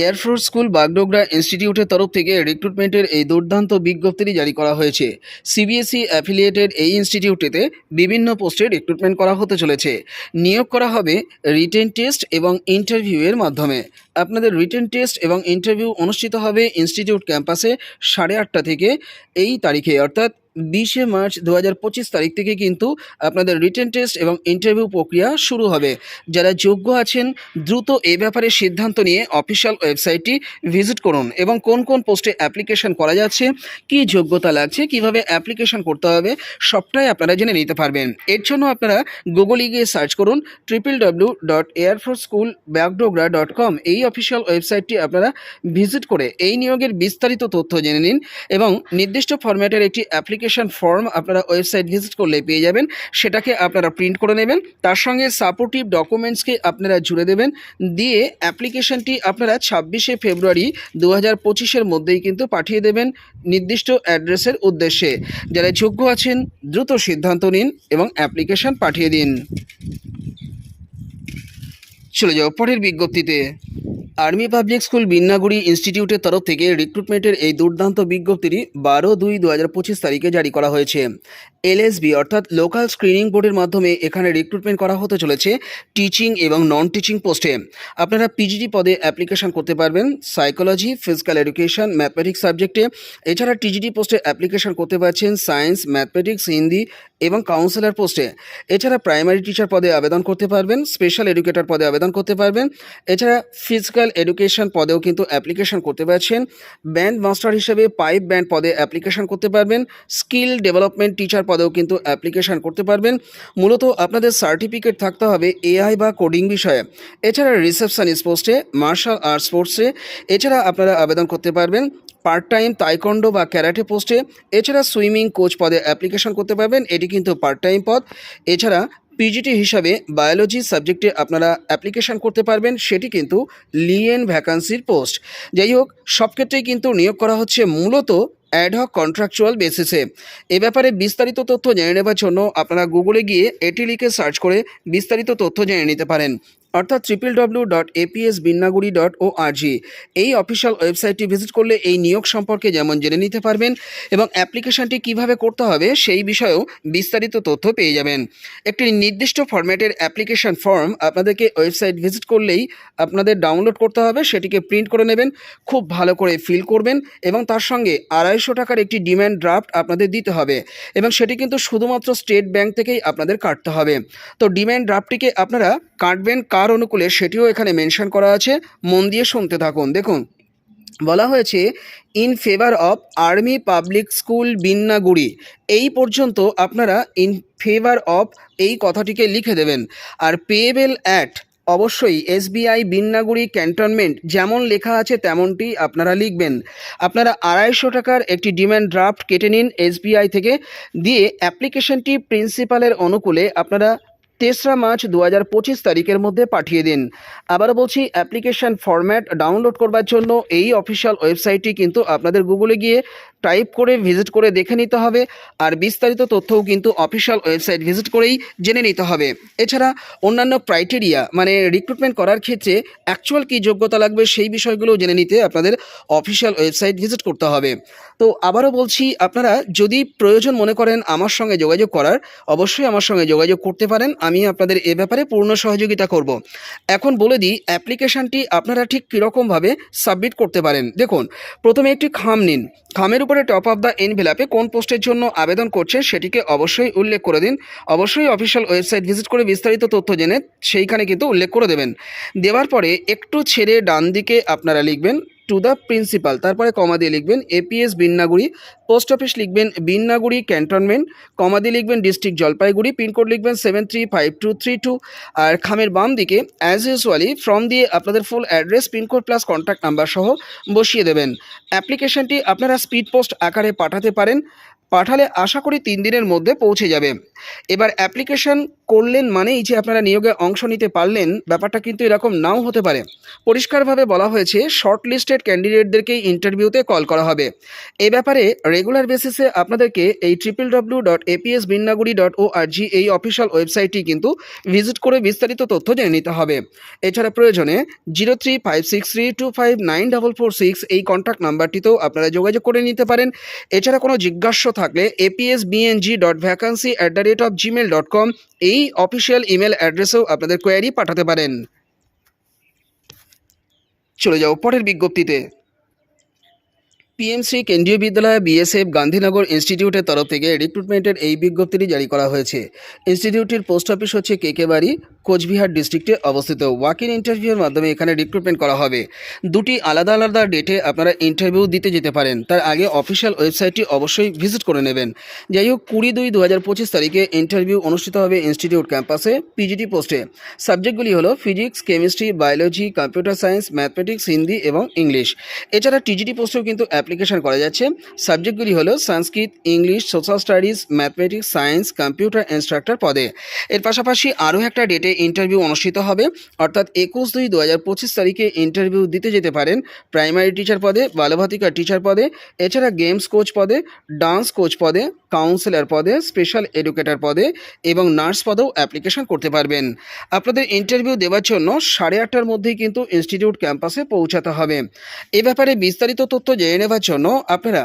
Air force school Bagdogra ইনস্টিটিউটের তরফ থেকে রিক্রুটমেন্টের এই দুর্দান্ত বিজ্ঞপ্তিটি জারি করা হয়েছে। সিবিএসই অ্যাফিলিয়েটেড এই ইনস্টিটিউটেতে বিভিন্ন পোস্টে রিক্রুটমেন্ট করা হতে চলেছে। নিয়োগ করা হবে রিটেন টেস্ট এবং ইন্টারভিউয়ের মাধ্যমে। আপনাদের রিটেন টেস্ট এবং ইন্টারভিউ অনুষ্ঠিত হবে ইনস্টিটিউট ক্যাম্পাসে সাড়ে আটটা থেকে এই তারিখে, অর্থাৎ বিশে মার্চ দু হাজার পঁচিশ তারিখ থেকে কিন্তু আপনাদের রিটেন টেস্ট এবং ইন্টারভিউ প্রক্রিয়া শুরু হবে। যারা যোগ্য আছেন, দ্রুত এ ব্যাপারে সিদ্ধান্ত নিয়ে অফিসিয়াল ওয়েবসাইটটি ভিজিট করুন এবং কোন কোন পোস্টে অ্যাপ্লিকেশন করা যাচ্ছে, কী যোগ্যতা লাগছে, কীভাবে অ্যাপ্লিকেশন করতে হবে, সবটাই আপনারা জেনে নিতে পারবেন। এর জন্য আপনারা গুগলে গিয়ে সার্চ করুন triple W dot air force school Bagdogra dot com এই অফিসিয়াল ওয়েবসাইটটি আপনারা ভিজিট করে এই নিয়োগের বিস্তারিত তথ্য জেনে নিন এবং নির্দিষ্ট ফরম্যাটের একটি অ্যাপ্লিকেশন ফর্ম আপনারা ওয়েবসাইট ভিজিট করলে পেয়ে যাবেন। সেটাকে আপনারা প্রিন্ট করে নেবেন। তার সঙ্গে সাপোর্টিভ ডকুমেন্টসকে আপনারা জুড়ে দেবেন। দিয়ে অ্যাপ্লিকেশনটি আপনারা ছাব্বিশে ফেব্রুয়ারি দু হাজার মধ্যেই কিন্তু পাঠিয়ে দেবেন নির্দিষ্ট অ্যাড্রেসের উদ্দেশ্যে। যারা যোগ্য আছেন, দ্রুত সিদ্ধান্ত নিন এবং অ্যাপ্লিকেশন পাঠিয়ে দিন। চলে যাও পরের বিজ্ঞপ্তিতে। আর্মি পাবলিক স্কুল বিন্নাগুড়ি ইনস্টিটিউটের তরফ থেকে রিক্রুটমেন্টের এই দুর্দান্ত বিজ্ঞপ্তিটি বারো দুই দু হাজার পঁচিশ তারিখে জারি করা হয়েছে। এলএসবি অর্থাৎ লোকাল স্ক্রিনিং বোর্ডের মাধ্যমে এখানে রিক্রুটমেন্ট করা হতে চলেছে টিচিং এবং নন টিচিং পোস্টে। আপনারা পিজিডি পদে অ্যাপ্লিকেশন করতে পারবেন, সাইকোলজি, ফিজিক্যাল এডুকেশন, ম্যাথমেটিক্স সাবজেক্টে। এছাড়া টিজিডি পোস্টে অ্যাপ্লিকেশন করতে পারছেন সায়েন্স, ম্যাথমেটিক্স, হিন্দি এবং কাউন্সিলর পোস্টে এছাড়া প্রাইমারি টিচার পদে আবেদন করতে পারবেন স্পেশাল এডুকেটর পদে আবেদন করতে পারবেন, এছাড়া ফিজিক্যাল এডুকেশন পদেও কিন্তু অ্যাপ্লিকেশন করতে পারছেন ব্যান্ড মাস্টার হিসেবে পাইপ ব্যান্ড পদে অ্যাপ্লিকেশন করতে পারবেন স্কিল ডেভেলপমেন্ট টিচার পদেও কিন্তু অ্যাপ্লিকেশন করতে পারবেন, মূলত আপনাদের সার্টিফিকেট থাকতে হবে এআই বা কোডিং বিষয়ে, এছাড়া রিসেপশনিস্ট পোস্টে মার্শাল আর্টস স্পোর্টসে এছাড়া আপনারা আবেদন করতে পারবেন পার্ট টাইম তাইকন্ডো বা ক্যারাটে পোস্টে। এছাড়া সুইমিং কোচ পদে অ্যাপ্লিকেশন করতে পারবেন। এটি কিন্তু পার্ট টাইম পদ। এছাড়া পিজিটি হিসাবে বায়োলজি সাবজেক্টে আপনারা অ্যাপ্লিকেশন করতে পারবেন। সেটি কিন্তু লিয়েন ভ্যাকান্সির পোস্ট। যাই হোক, সব ক্ষেত্রেই কিন্তু নিয়োগ করা হচ্ছে মূলত অ্যাডহক কন্ট্রাকচুয়াল বেসিসে এ। ব্যাপারে বিস্তারিত তথ্য জেনে নেবার জন্য আপনারা গুগলে গিয়ে এটি লিখে সার্চ করে বিস্তারিত তথ্য জেনে নিতে পারেন। অর্থাৎ triple W dot APS Binnaguri dot O R G এই অফিসিয়াল ওয়েবসাইটটি ভিজিট করলে এই নিয়োগ সম্পর্কে যেমন জেনে নিতে পারবেন এবং অ্যাপ্লিকেশনটি কীভাবে করতে হবে সেই বিষয়েও বিস্তারিত তথ্য পেয়ে যাবেন। একটি নির্দিষ্ট ফরম্যাটের অ্যাপ্লিকেশন ফর্ম আপনাদেরকে ওয়েবসাইট ভিজিট করলেই আপনাদের ডাউনলোড করতে হবে, সেটিকে প্রিন্ট করে নেবেন, খুব ভালো করে ফিল করবেন এবং তার সঙ্গে আড়াইশো টাকার একটি ডিম্যান্ড ড্রাফট আপনাদের দিতে হবে এবং সেটি কিন্তু শুধুমাত্র স্টেট ব্যাংক থেকেই আপনাদের কাটতে হবে। তো ডিম্যান্ড ড্রাফটটিকে আপনারা কাটবেন কার অনুকূলে সেটিও এখানে মেনশন করা আছে। মন দিয়ে শুনতে থাকুন। দেখুন, বলা হয়েছে in favour of army public school Binnaguri এই পর্যন্ত আপনারা ইন ফেভার অফ এই কথাটিকে লিখে দেবেন। আর পেয়েবেল অ্যাট অবশ্যই এসবিআই বিন্নাগুড়ি ক্যান্টনমেন্ট যেমন লেখা আছে তেমনটি আপনারা লিখবেন। আপনারা আড়াইশো টাকার একটি ডিম্যান্ড ড্রাফট কেটে নিন এসবিআই থেকে। দিয়ে অ্যাপ্লিকেশনটি প্রিন্সিপালের অনুকূলে আপনারা তেসরা মার্চ দু হাজার পঁচিশ তারিখের মধ্যে পাঠিয়ে দিন। আবারও বলছি, অ্যাপ্লিকেশন ফরম্যাট ডাউনলোড করবার জন্য এই অফিসিয়াল ওয়েবসাইটটি কিন্তু আপনাদের গুগলে গিয়ে টাইপ করে ভিজিট করে দেখে নিতে হবে। আর বিস্তারিত তথ্যও কিন্তু অফিসিয়াল ওয়েবসাইট ভিজিট করেই জেনে নিতে হবে। এছাড়া অন্যান্য ক্রাইটেরিয়া মানে রিক্রুটমেন্ট করার ক্ষেত্রে অ্যাকচুয়াল কী যোগ্যতা লাগবে সেই বিষয়গুলো জেনে নিতে আপনাদের অফিসিয়াল ওয়েবসাইট ভিজিট করতে হবে। তো আবারও বলছি, আপনারা যদি প্রয়োজন মনে করেন আমার সঙ্গে যোগাযোগ করার, অবশ্যই আমার সঙ্গে যোগাযোগ করতে পারেন। আমি আপনাদের এ ব্যাপারে পূর্ণ সহযোগিতা করব। এখন বলে দিই অ্যাপ্লিকেশানটি আপনারা ঠিক কীরকমভাবে সাবমিট করতে পারেন। দেখুন, প্রথমে একটি খাম নিন। খামের উপরে টপ অফ দ্য এনভেলাপে কোন পোস্টের জন্য আবেদন করছেন সেটিকে অবশ্যই উল্লেখ করে দিন। অবশ্যই অফিসিয়াল ওয়েবসাইট ভিজিট করে বিস্তারিত তথ্য জেনে সেইখানে কিন্তু উল্লেখ করে দেবেন। দেওয়ার পরে একটু ছেড়ে ডান দিকে আপনারা লিখবেন টু দ্য প্রিন্সিপাল তারপরে কমা দিয়ে লিখবেন এপিএস বিন্নাগুড়ি পোস্ট অফিস লিখবেন বিন্নাগুড়ি ক্যান্টনমেন্ট কমা দিয়ে লিখবেন ডিস্ট্রিক্ট জলপাইগুড়ি পিনকোড লিখবেন seven three five two three two আর খামের বাম দিকে অ্যাজ ইউজুয়ালি ফর্ম দিয়ে আপনাদের full address pincode plus contact number সহ বসিয়ে দেবেন। অ্যাপ্লিকেশনটি আপনারা স্পিড পোস্ট আকারে পাঠাতে পারেন, পাঠালে আশা করি তিন দিনের মধ্যে পৌঁছে যাবে। এবার অ্যাপ্লিকেশন করলেন মানেই যে আপনারা নিয়োগে অংশ নিতে পারলেন, ব্যাপারটা কিন্তু এরকম নাও হতে পারে। পরিষ্কারভাবে বলা হয়েছে শর্ট লিস্টেড ক্যান্ডিডেটদেরকেই ইন্টারভিউতে কল করা হবে। এ ব্যাপারে রেগুলার বেসিসে আপনাদেরকে এই triple W dot APS Binnaguri dot O R G এই অফিসিয়াল ওয়েবসাইটটি কিন্তু ভিজিট করে বিস্তারিত তথ্য জেনে নিতে হবে। এছাড়া প্রয়োজনে zero three five six three two five nine double four six এই কন্ট্যাক্ট নাম্বারটিতেও আপনারা যোগাযোগ করে নিতে পারেন। এছাড়া কোনো জিজ্ঞাস্য থাকলে APS BNG dot vacancy at the rate of Gmail dot com এই অফিসিয়াল ইমেল অ্যাড্রেসেও আপনাদের কোয়ারি পাঠাতে পারেন। চলে যাও পরের বিজ্ঞপ্তিতে। পিএমসি কেন্দ্রীয় বিদ্যালয় বিএসএফ গান্ধীনগর ইনস্টিটিউটের তরফ থেকে রিক্রুটমেন্টের এই বিজ্ঞপ্তিটি জারি করা হয়েছে। ইনস্টিটিউটটির পোস্ট অফিস হচ্ছে কেকেবাড়ি কোচবিহার ডিস্ট্রিক্টে অবস্থিত। ওয়াক ইন ইন্টারভিউর মাধ্যমে এখানে রিক্রুটমেন্ট করা হবে। দুটি আলাদা আলাদা ডেটে আপনারা ইন্টারভিউ দিতে যেতে পারেন। তার আগে অফিসিয়াল ওয়েবসাইটটি অবশ্যই ভিজিট করে নেবেন। যাই হোক, কুড়ি দুই দু হাজার পঁচিশ তারিখে ইন্টারভিউ অনুষ্ঠিত হবে ইনস্টিটিউট ক্যাম্পাসে পিজিটি পোস্টে সাবজেক্টগুলি হলো physics chemistry biology computer science mathematics Hindi এবং ইংলিশ এছাড়া টিজিটি পোস্টেও কিন্তু অ্যাপ্লিকেশন করা যাচ্ছে। সাবজেক্টগুলি হলো Sanskrit English social studies mathematics science computer instructor পদে। এর পাশাপাশি আরও একটা ডেটে ইন্টারভিউ অনুষ্ঠিত হবে। অর্থাৎ একুশ দুই দু হাজার পঁচিশ তারিখে ইন্টারভিউ দিতে যেতে পারেন প্রাইমারি টিচার পদে বালভাতিকা টিচার পদে, এছাড়া গেমস কোচ পদে ডান্স কোচ পদে কাউন্সিলর পদে স্পেশাল এডুকেটর পদে এবং নার্স পদেও অ্যাপ্লিকেশন করতে পারবেন। আপনাদের ইন্টারভিউ দেওয়ার জন্য সাড়ে আটটার মধ্যেই কিন্তু ইনস্টিটিউট ক্যাম্পাসে পৌঁছাতে হবে। এ ব্যাপারে বিস্তারিত তথ্য জেনে নেওয়ার জন্য আপনারা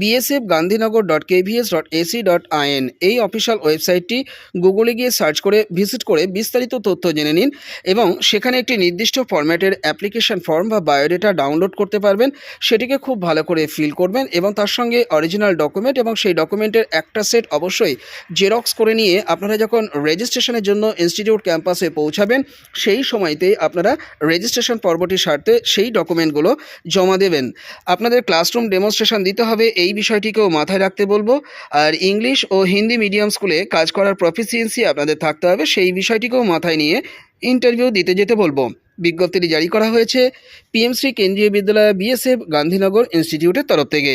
BSF Gandhinagar dot KVS dot AC dot IN এই অফিসিয়াল ওয়েবসাইটটি গুগলে গিয়ে সার্চ করে ভিজিট করে বিস্তারিত তথ্য জেনে নিন এবং সেখানে একটি নির্দিষ্ট ফরম্যাটের অ্যাপ্লিকেশন ফর্ম বা বায়োডেটা ডাউনলোড করতে পারবেন। সেটিকে খুব ভালো করে ফিল করবেন এবং তার সঙ্গে অরিজিনাল ডকুমেন্ট এবং সেই ডকুমেন্টের একটা সেট অবশ্যই জেরক্স করে নিয়ে আপনারা যখন রেজিস্ট্রেশনের জন্য ইনস্টিটিউট ক্যাম্পাসে পৌঁছাবেন, সেই সময়তেই আপনারা রেজিস্ট্রেশন পর্বটি সারতে সেই ডকুমেন্টগুলো জমা দেবেন। আপনাদের ক্লাসরুম ডেমনস্ট্রেশন দিতে হবে, এই বিষয়টিকেও মাথায় রাখতে বলব। আর ইংলিশ ও হিন্দি মিডিয়াম স্কুলে কাজ করার প্রফিসিয়েন্সি আপনাদের থাকতে হবে, সেই বিষয়টিকেও মাথায় নিয়ে ইন্টারভিউ দিতে যেতে বলব। বিজ্ঞপ্তিটি জারি করা হয়েছে পিএমসি কেন্দ্রীয় বিদ্যালয় বিএসএফ গান্ধীনগর ইনস্টিটিউটের তরফ থেকে।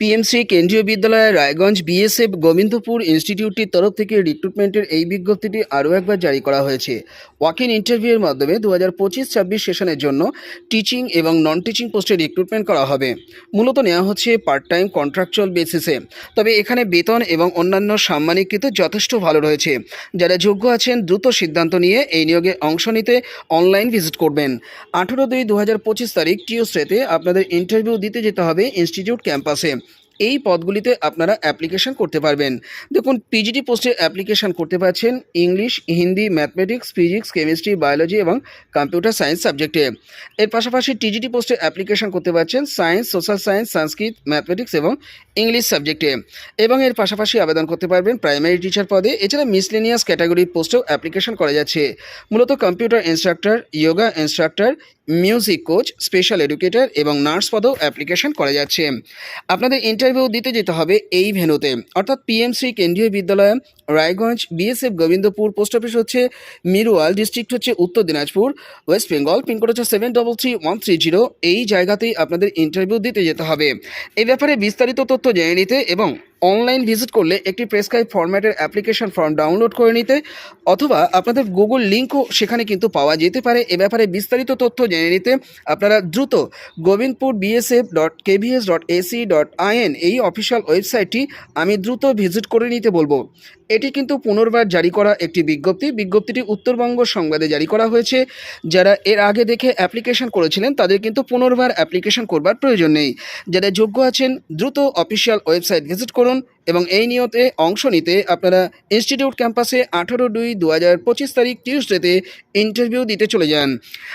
পিএমসি কেন্দ্রীয় বিদ্যালয় রায়গঞ্জ বিএসএফ গোবিন্দপুর ইনস্টিটিউটটির তরফ থেকে রিক্রুটমেন্টের এই বিজ্ঞপ্তিটি আরও একবার জারি করা হয়েছে। ওয়াক ইন ইন্টারভিউয়ের মাধ্যমে দু হাজার পঁচিশ ছাব্বিশ সেশনের জন্য টিচিং এবং নন টিচিং পোস্টে রিক্রুটমেন্ট করা হবে। মূলত নেওয়া হচ্ছে পার্ট টাইম কন্ট্রাকচুয়াল বেসিসে তবে এখানে বেতন এবং অন্যান্য সাম্মানিক কিন্তু যথেষ্ট ভালো রয়েছে। যারা যোগ্য আছেন, দ্রুত সিদ্ধান্ত নিয়ে এই নিয়োগে অংশ নিতে অনলাইন ভিজিট করবেন। আঠেরো দুই দু হাজার পঁচিশ তারিখ টিউসডেতে আপনাদের ইন্টারভিউ দিতে যেতে হবে ইনস্টিটিউট ক্যাম্পাসে এই পদগুলিতে আপনারা অ্যাপ্লিকেশন করতে পারবেন। দেখুন পিজিটি পোস্টে অ্যাপ্লিকেশন করতে পারছেন English Hindi mathematics physics chemistry biology এবং কম্পিউটার সায়েন্স সাবজেক্টে এর পাশাপাশি টিজিটি পোস্টে অ্যাপ্লিকেশন করতে পারছেন science social science Sanskrit mathematics এবং ইংলিশ সাবজেক্টে এবং এর পাশাপাশি আবেদন করতে পারবেন প্রাইমারি টিচার পদে। এছাড়া মিসলেনিয়াস ক্যাটাগরির পোস্টেও অ্যাপ্লিকেশন করা যাচ্ছে। মূলত computer instructor yoga instructor music coach special educator এবং নার্স পদেও অ্যাপ্লিকেশন করা যাচ্ছে। আপনাদের ইন্টারভিউ দিতে যেতে হবে এই ভেনুতে অর্থাৎ PMC Kendriya Vidyalaya, Raiganj BSF Gobindapur post office হচ্ছে মিরুয়াল ডিস্ট্রিক্ট হচ্ছে Uttar Dinajpur West Bengal pincode হচ্ছে seven double three one three zero এই জায়গাতেই আপনাদের ইন্টারভিউ দিতে যেতে হবে। এই ব্যাপারে বিস্তারিত তথ্য জেনে নিতে এবং অনলাইন ভিজিট করলে একটি প্রেসক্রাইব ফর্ম্যাটের অ্যাপ্লিকেশন ফর্ম ডাউনলোড করে নিতে অথবা আপনাদের গুগল লিঙ্কও সেখানে কিন্তু পাওয়া যেতে পারে। এ ব্যাপারে বিস্তারিত তথ্য জেনে নিতে আপনারা দ্রুত Gobindapur BSF dot KVS dot AC dot IN এই অফিসিয়াল ওয়েবসাইটটি আমি দ্রুত ভিজিট করে নিতে বলব। এটি কিন্তু পুনর্বার জারি করা একটি বিজ্ঞপ্তি। বিজ্ঞপ্তিটি উত্তরবঙ্গ সংবাদে জারি করা হয়েছে। যারা এর আগে দেখে অ্যাপ্লিকেশন করেছিলেন, তাদের কিন্তু পুনর্বার অ্যাপ্লিকেশন করবার প্রয়োজন নেই। যারা যোগ্য আছেন, দ্রুত অফিসিয়াল ওয়েবসাইট ভিজিট করুন এবং এই নিয়তে অংশ নিতে আপনারা ইনস্টিটিউট ক্যাম্পাসে আঠারো দুই দু হাজার পঁচিশ তারিখ টিউসডেতে ইন্টারভিউ দিতে চলে যান।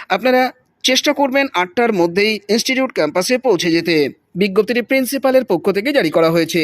আপনারা চেষ্টা করবেন আটটার মধ্যেই ইনস্টিটিউট ক্যাম্পাসে পৌঁছে যেতে। বিজ্ঞপ্তিটি প্রিন্সিপালের পক্ষ থেকে জারি করা হয়েছে।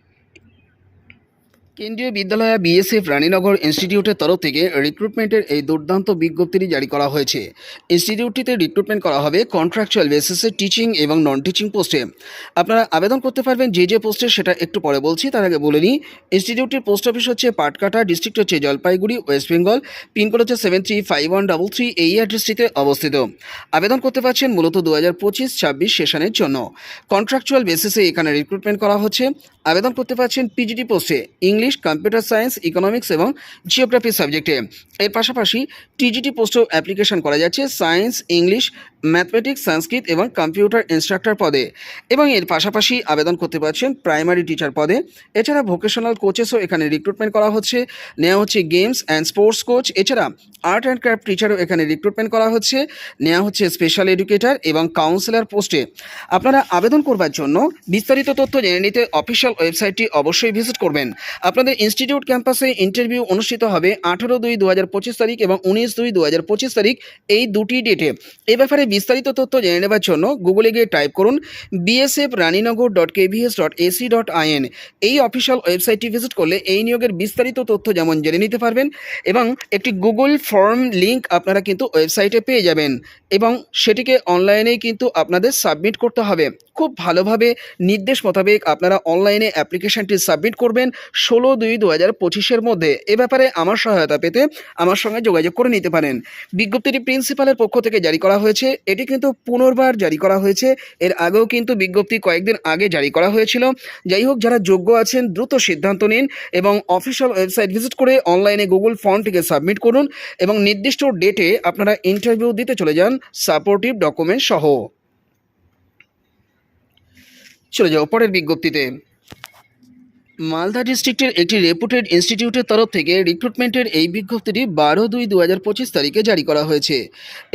কেন্দ্রীয় বিদ্যালয় বিএসএফ রানীনগর ইনস্টিটিউটের তরফ থেকে রিক্রুটমেন্টের এই দুর্দান্ত বিজ্ঞপ্তিটি জারি করা হয়েছে। ইনস্টিটিউটটিতে রিক্রুটমেন্ট করা হবে কন্ট্রাকচুয়াল বেসিসে টিচিং এবং নন টিচিং পোস্টে আপনারা আবেদন করতে পারবেন যে যে পোস্টে সেটা একটু পরে বলছি, তার আগে বলে নিই, ইনস্টিটিউটটির পোস্ট অফিস হচ্ছে পাটকাটা ডিস্ট্রিক্ট হচ্ছে জলপাইগুড়ি ওয়েস্ট বেঙ্গল পিনকোড হচ্ছে seven three five one double three এই অ্যাড্রেসটিতে অবস্থিত। আবেদন করতে পারছেন মূলত দু হাজার পঁচিশ, ছাব্বিশ সেশনের জন্য। কন্ট্রাকচুয়াল বেসিসে এখানে রিক্রুটমেন্ট করা হচ্ছে। আবেদন করতে পারছেন পিজিটি পোস্টে ইংলিশ কম্পিউটার সায়েন্স ইকোনমিক্স এবং জিওগ্রাফি সাবজেক্টে এর পাশাপাশি টিজিটি পোস্টেও অ্যাপ্লিকেশন করা যাচ্ছে সায়েন্স ইংলিশ ম্যাথমেটিক্স সংস্কৃত এবং কম্পিউটার ইনস্ট্রাক্টর পদে। এবং এর পাশাপাশি আবেদন করতে পারছেন প্রাইমারি টিচার পদে। এছাড়া ভোকেশনাল কোচেসও এখানে রিক্রুটমেন্ট করা হচ্ছে। নেওয়া হচ্ছে গেমস অ্যান্ড স্পোর্টস কোচ এছাড়া আর্ট অ্যান্ড ক্রাফট টিচারও এখানে রিক্রুটমেন্ট করা হচ্ছে। নেওয়া হচ্ছে স্পেশাল এডুকেটর এবং কাউন্সিলর পোস্টে আপনারা আবেদন করবার জন্য বিস্তারিত তথ্য জেনে নিতে অফিসিয়াল ওয়েবসাইটটি অবশ্যই ভিজিট করবেন। আপনাদের ইনস্টিটিউট ক্যাম্পাসে ইন্টারভিউ অনুষ্ঠিত হবে আঠারো দুই দু পঁচিশ তারিখ এবং উনিশ দুই দু হাজার পঁচিশ তারিখ এই দুটি ডেটে এ। ব্যাপারে বিস্তারিত তথ্য জেনে নেবার জন্য গুগলে গিয়ে টাইপ করুন BSF Raninagar dot KVS dot AC dot IN এই অফিসিয়াল ওয়েবসাইটটি ভিজিট করলে এই নিয়োগের বিস্তারিত তথ্য যেমন জেনে নিতে পারবেন এবং একটি গুগল ফর্ম লিঙ্ক আপনারা কিন্তু ওয়েবসাইটে পেয়ে যাবেন এবং সেটিকে অনলাইনেই কিন্তু আপনাদের সাবমিট করতে হবে। খুব ভালোভাবে, নির্দেশ মোতাবেক আপনারা অনলাইনে অ্যাপ্লিকেশনটি সাবমিট করবেন। ষোলো দুই দু হাজার পঁচিশের মধ্যে এ ব্যাপারে আমার সহায়তা পেতে আমার সঙ্গে যোগাযোগ করে নিতে পারেন। বিজ্ঞপ্তিটি প্রিন্সিপালের পক্ষ থেকে জারি করা হয়েছে। এটি কিন্তু পুনর্বার জারি করা হয়েছে। এর আগেও কিন্তু বিজ্ঞপ্তি কয়েকদিন আগে জারি করা হয়েছিল। যাই হোক, যারা যোগ্য আছেন, দ্রুত সিদ্ধান্ত নিন এবং অফিসিয়াল ওয়েবসাইট ভিজিট করে অনলাইনে গুগল ফর্মটিকে সাবমিট করুন এবং নির্দিষ্ট ডেটে আপনারা ইন্টারভিউ দিতে চলে যান, সাপোর্টিভ ডকুমেন্ট সহ চলে যাও পরের বিজ্ঞপ্তিতে। মালদা ডিস্ট্রিক্টের একটি রেপুটেড ইনস্টিটিউটের তরফ থেকে রিক্রুটমেন্টের এই বিজ্ঞপ্তিটি বারো দুই দু হাজার পঁচিশ তারিখে জারি করা হয়েছে।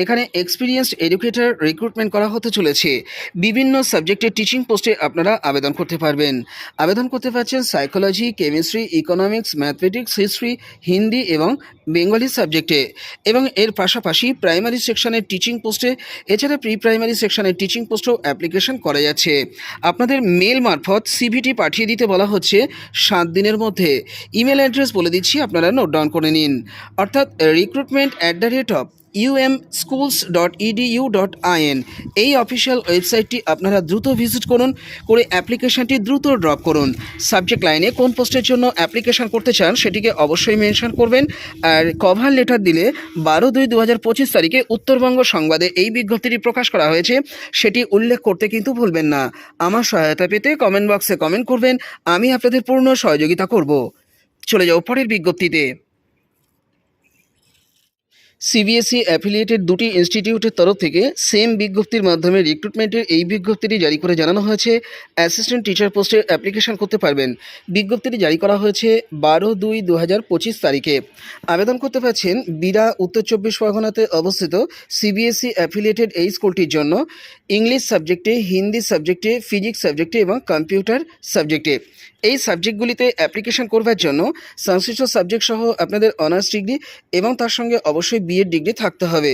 এখানে এক্সপিরিয়েন্সড এডুকেটর রিক্রুটমেন্ট করা হতে চলেছে। বিভিন্ন সাবজেক্টের টিচিং পোস্টে আপনারা আবেদন করতে পারবেন। আবেদন করতে পারছেন psychology chemistry economics mathematics history Hindi এবং বেঙ্গলি সাবজেক্টে এবং এর পাশাপাশি প্রাইমারি সেকশনের টিচিং পোস্টে এছাড়া প্রি প্রাইমারি সেকশনের টিচিং পোস্টেও অ্যাপ্লিকেশন করা যাচ্ছে। আপনাদের মেল মারফত সিভিটি পাঠিয়ে দিতে বলা হচ্ছে সাত দিনের মধ্যে ইমেল অ্যাড্রেস বলে দিচ্ছি, আপনারা নোট ডাউন করে নিন। অর্থাৎ recruitment at the rate of schools dot dot এই অফিসিয়াল ওয়েবসাইটটি আপনারা দ্রুত ভিজিট করুন, করে অ্যাপ্লিকেশনটি দ্রুত ড্রপ করুন। সাবজেক্ট লাইনে কোন পোস্টের জন্য অ্যাপ্লিকেশন করতে চান, সেটিকে অবশ্যই মেনশন করবেন। আর কভার লেটার দিলে বারো দুই দু তারিখে উত্তরবঙ্গ সংবাদে এই বিজ্ঞপ্তিটি প্রকাশ করা হয়েছে। সেটি উল্লেখ করতে কিন্তু ভুলবেন না। আমার সহায়তা পেতে কমেন্ট বক্সে কমেন্ট করবেন। আমি আপনাদের পূর্ণ সহযোগিতা করব। চলে যাও পরের বিজ্ঞপ্তিতে। সিবিএসই অ্যাফিলিয়েটেড দুটি ইনস্টিটিউটের তরফ থেকে সেম বিজ্ঞপ্তির মাধ্যমে রিক্রুটমেন্টের এই বিজ্ঞপ্তিটি জারি করে জানানো হয়েছে। অ্যাসিস্ট্যান্ট টিচার পোস্টে অ্যাপ্লিকেশন করতে পারবেন। বিজ্ঞপ্তিটি জারি করা হয়েছে বারো দুই দু তারিখে। আবেদন করতে পারছেন বিরা উত্তর চব্বিশ পরগনাতে অবস্থিত সিবিএসই অ্যাফিলিয়েটেড এই স্কুলটির জন্য। ইংলিশ সাবজেক্টে, হিন্দি সাবজেক্টে ফিজিক্স সাবজেক্টে এবং কম্পিউটার সাবজেক্টে। এই সাবজেক্টগুলিতে অ্যাপ্লিকেশন করবার জন্য সংশ্লিষ্ট সাবজেক্ট সহ আপনাদের অনার্স ডিগ্রি এবং তার সঙ্গে অবশ্যই বিএড ডিগ্রি থাকতে হবে।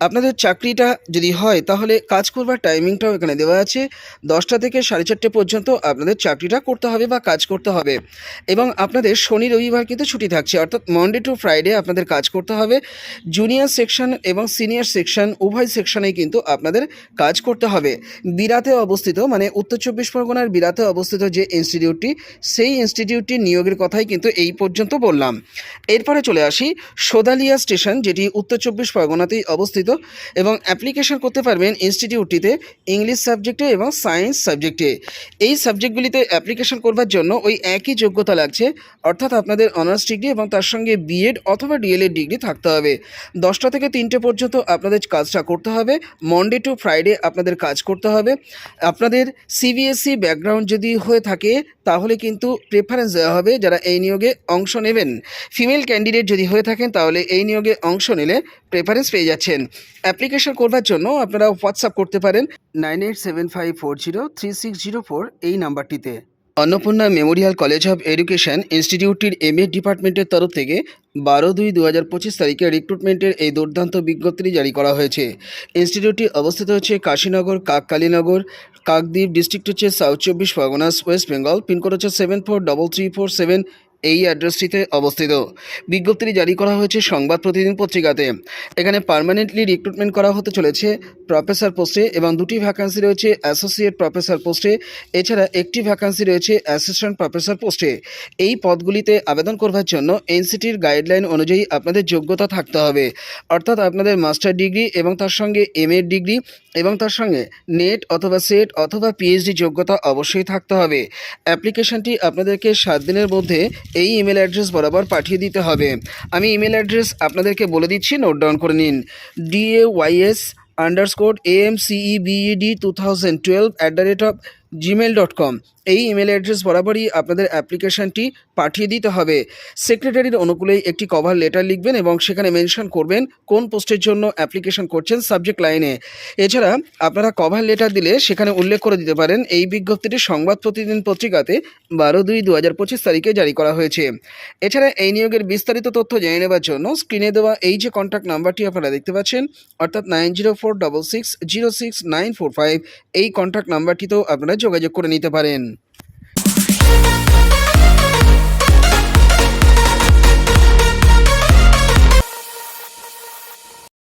আপনাদের চাকরিটা যদি হয়, তাহলে কাজ করবার টাইমিংটাও এখানে দেওয়া আছে। দশটা থেকে সাড়ে চারটে পর্যন্ত আপনাদের চাকরিটা করতে হবে বা কাজ করতে হবে। এবং আপনাদের শনি, রবিবার কিন্তু ছুটি থাকছে। অর্থাৎ মন্ডে টু ফ্রাইডে আপনাদের কাজ করতে হবে। জুনিয়র সেকশন এবং সিনিয়র সেকশন উভয় সেকশনেই কিন্তু আপনাদের কাজ করতে হবে। বিরাতে অবস্থিত মানে উত্তর চব্বিশ পরগনার বিরাতে অবস্থিত যে ইনস্টিটিউটটি সেই ইনস্টিটিউটটির নিয়োগের কথাই কিন্তু এই পর্যন্ত বললাম। এরপরে চলে আসি, সোদালিয়া স্টেশন যেটি উত্তর চব্বিশ পরগনাতেই অবস্থিত এবং অ্যাপ্লিকেশন করতে পারবেন ইনস্টিটিউটটিতে ইংলিশ সাবজেক্টে এবং সায়েন্স সাবজেক্টে এই সাবজেক্টগুলিতে অ্যাপ্লিকেশন করবার জন্য ওই একই যোগ্যতা লাগছে, অর্থাৎ আপনাদের অনার্স ডিগ্রি এবং তার সঙ্গে বিএড অথবা ডিএলএড ডিগ্রি থাকতে হবে। দশটা থেকে তিনটে পর্যন্ত আপনাদের কাজটা করতে হবে মন্ডে টু ফ্রাইডে আপনাদের কাজ করতে হবে। আপনাদের সিবিএসসি ব্যাকগ্রাউন্ড যদি হয়ে থাকে তাহলে কিন্তু প্রেফারেন্স দেওয়া হবে যারা এই নিয়োগে অংশ নেবেন। ফিমেল ক্যান্ডিডেট যদি হয়ে থাকেন, তাহলে এই নিয়োগে অংশ নিলে প্রেফারেন্স পেয়ে যাচ্ছেন। অ্যাপ্লিকেশন করবার জন্য আপনারা হোয়াটসঅ্যাপ করতে পারেন nine eight seven five four zero three six zero four এই নাম্বারটিতে Annapurna memorial college of education ইনস্টিটিউটটির M A ডিপার্টমেন্টের তরফ থেকে বারো দুই দু হাজার পঁচিশ তারিখে রিক্রুটমেন্টের এই দুর্দান্ত বিজ্ঞপ্তিটি জারি করা হয়েছে। ইনস্টিটিউটটি অবস্থিত হচ্ছে কাশীনগর, কাককালীনগর, কাকদ্বীপ ডিস্ট্রিক্ট হচ্ছে সাউথ চব্বিশ পরগনাস ওয়েস্ট বেঙ্গল পিনকোড হচ্ছে seven four double three four seven এই অ্যাড্রেসটিতে অবস্থিত। বিজ্ঞপ্তিটি জারি করা হয়েছে সংবাদ প্রতিদিন পত্রিকাতে। এখানে পার্মানেন্টলি রিক্রুটমেন্ট করা হতে চলেছে প্রফেসর পোস্টে এবং দুটি ভ্যাকান্সি রয়েছে অ্যাসোসিয়েট প্রফেসর পোস্টে এছাড়া একটি ভ্যাকান্সি রয়েছে অ্যাসিস্ট্যান্ট প্রফেসর পোস্টে এই পদগুলিতে আবেদন করবার জন্য এনসিটির গাইডলাইন অনুযায়ী আপনাদের যোগ্যতা থাকতে হবে। অর্থাৎ আপনাদের মাস্টার ডিগ্রি এবং তার সঙ্গে এম ডিগ্রি এবং তার সঙ্গে নেট অথবা সেট অথবা পিএইচডি যোগ্যতা অবশ্যই থাকতে হবে। অ্যাপ্লিকেশানটি আপনাদেরকে সাত দিনের মধ্যে এই ইমেল অ্যাড্রেস বরাবর পাঠিয়ে দিতে হবে। আমি ইমেল অ্যাড্রেস আপনাদেরকে বলে দিচ্ছি, নোট ডাউন করে নিন। D A YS underscore M CE BEd two thousand twelve at the rate of Gmail dot com এই ইমেল অ্যাড্রেস বরাবরই আপনাদের অ্যাপ্লিকেশনটি পাঠিয়ে দিতে হবে। সেক্রেটারির অনুকূলেই একটি কভার লেটার লিখবেন এবং সেখানে মেনশন করবেন কোন পোস্টের জন্য অ্যাপ্লিকেশন করছেন সাবজেক্ট লাইনে এছাড়া আপনারা কভার লেটার দিলে সেখানে উল্লেখ করে দিতে পারেন এই বিজ্ঞপ্তিটি সংবাদ প্রতিদিন পত্রিকাতে বারো দুই দু হাজার পঁচিশ তারিখে জারি করা হয়েছে। এছাড়া এই নিয়োগের বিস্তারিত তথ্য জেনে নেবার জন্য স্ক্রিনে দেওয়া এই যে কন্ট্যাক্ট নাম্বারটি আপনারা দেখতে পাচ্ছেন, অর্থাৎ nine zero four double six zero six nine four five এই কন্ট্যাক্ট নাম্বারটিতেও আপনারা যোগাযোগ করে নিতে পারেন